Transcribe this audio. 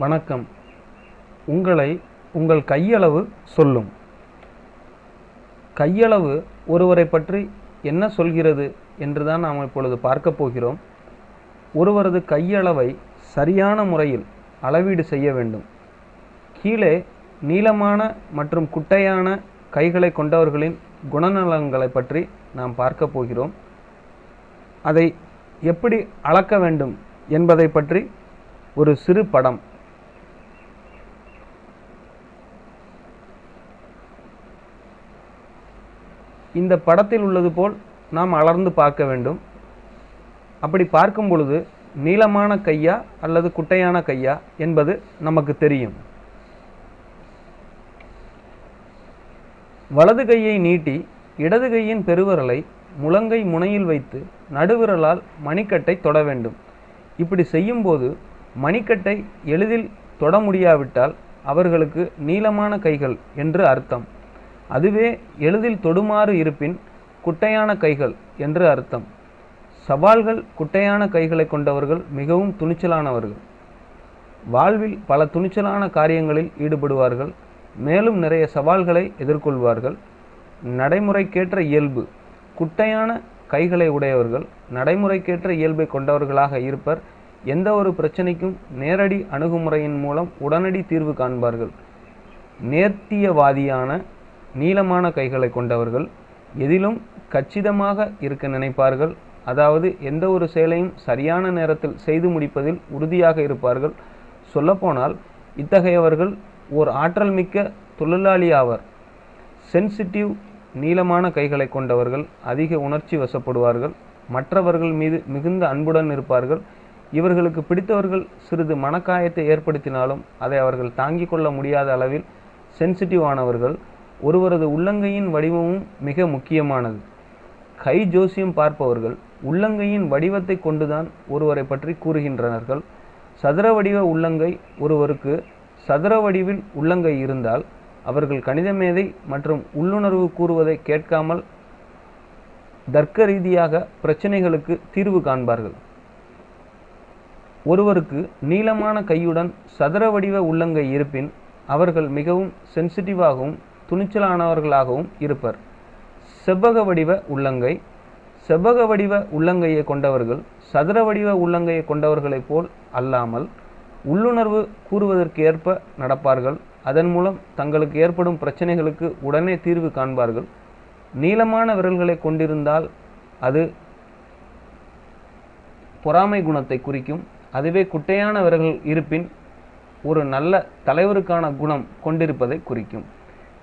வணக்கம். உங்களை உங்கள் கையளவு சொல்லும். கையளவு ஒருவரை பற்றி என்ன சொல்கிறது என்று தான் நாம் இப்பொழுது பார்க்க போகிறோம். ஒருவரது கையளவை சரியான முறையில் அளவீடு செய்ய வேண்டும். கீழே நீளமான மற்றும் குட்டையான கைகளை கொண்டவர்களின் குணநலன்களை பற்றி நாம் பார்க்க போகிறோம். அதை எப்படி அளக்க வேண்டும் என்பதை பற்றி ஒரு சிறு படம். இந்த படத்தில் உள்ளது போல் நாம் அளர்ந்து பார்க்க வேண்டும். அப்படி பார்க்கும் பொழுது நீளமான கையா அல்லது குட்டையான கையா என்பது நமக்கு தெரியும். வலது கையை நீட்டி இடது கையின் பெருவிரலை முழங்கை முனையில் வைத்து நடுவிரலால் மணிக்கட்டை தொட வேண்டும். இப்படி செய்யும்போது மணிக்கட்டை எளிதில் தொட முடியாவிட்டால் அவர்களுக்கு நீளமான கைகள் என்று அர்த்தம். அதுவே எளிதில் தொடுமாறு இருப்பின் குட்டையான கைகள் என்று அர்த்தம். சவால்கள் குட்டையான கைகளை கொண்டவர்கள் மிகவும் துணிச்சலானவர்கள். வாழ்வில் பல துணிச்சலான காரியங்களில் ஈடுபடுவார்கள். மேலும் நிறைய சவால்களை எதிர்கொள்வார்கள். நடைமுறைக்கேற்ற இயல்பு. குட்டையான கைகளை உடையவர்கள் நடைமுறைக்கேற்ற இயல்பை கொண்டவர்களாக இருப்பர். எந்த ஒரு பிரச்சனைக்கும் நேரடி அணுகுமுறையின் மூலம் உடனடி தீர்வு காண்பார்கள். நேர்த்தியவாதியான நீளமான கைகளை கொண்டவர்கள் எதிலும் கச்சிதமாக இருக்க நினைப்பார்கள். அதாவது எந்த ஒரு செயலையும் சரியான நேரத்தில் செய்து முடிப்பதில் உறுதியாக இருப்பார்கள். சொல்லப்போனால் இத்தகையவர்கள் ஓர் ஆற்றல் மிக்க தொழிலாளி ஆவர். சென்சிட்டிவ் நீளமான கைகளை கொண்டவர்கள் அதிக உணர்ச்சி வசப்படுவார்கள். மற்றவர்கள் மீது மிகுந்த அன்புடன் இருப்பார்கள். இவர்களுக்கு பிடித்தவர்கள் சிறிது மனக்காயத்தை ஏற்படுத்தினாலும் அதை அவர்கள் தாங்கிக் கொள்ள முடியாத அளவில் சென்சிட்டிவ் ஆனவர்கள் ஒருவரது உள்ளங்கையின் வடிவமும் மிக முக்கியமானது. கை ஜோசியம் பார்ப்பவர்கள் உள்ளங்கையின் வடிவத்தை கொண்டுதான் ஒருவரை பற்றி கூறுகின்றனர்கள். சதுர வடிவ உள்ளங்கை ஒருவருக்கு சதுர வடிவில் உள்ளங்கை இருந்தால் அவர்கள் கணித மேதை மற்றும் உள்ளுணர்வு கூறுவதை கேட்காமல் தர்க்க ரீதியாக பிரச்சனைகளுக்கு தீர்வு காண்பார்கள். ஒருவருக்கு நீளமான கையுடன் சதுர வடிவ உள்ளங்கை இருப்பின் அவர்கள் மிகவும் சென்சிட்டிவாகவும் துணிச்சலானவர்களாகவும் இருப்பர். செவ்வக வடிவ உள்ளங்கை செவ்வக வடிவ உள்ளங்கையை கொண்டவர்கள் சதுர வடிவ உள்ளங்கையை கொண்டவர்களைப் போல் அல்லாமல் உள்ளுணர்வு கூறுவதற்கு ஏற்ப நடப்பார்கள். அதன் மூலம் தங்களுக்கு ஏற்படும் பிரச்சனைகளுக்கு உடனே தீர்வு காண்பார்கள். நீளமான விரல்களை கொண்டிருந்தால் அது பொறாமை குணத்தை குறிக்கும். அதுவே குட்டையான விரல்கள் இருப்பின் ஒரு நல்ல தலைவருக்கான குணம் கொண்டிருப்பதை குறிக்கும்.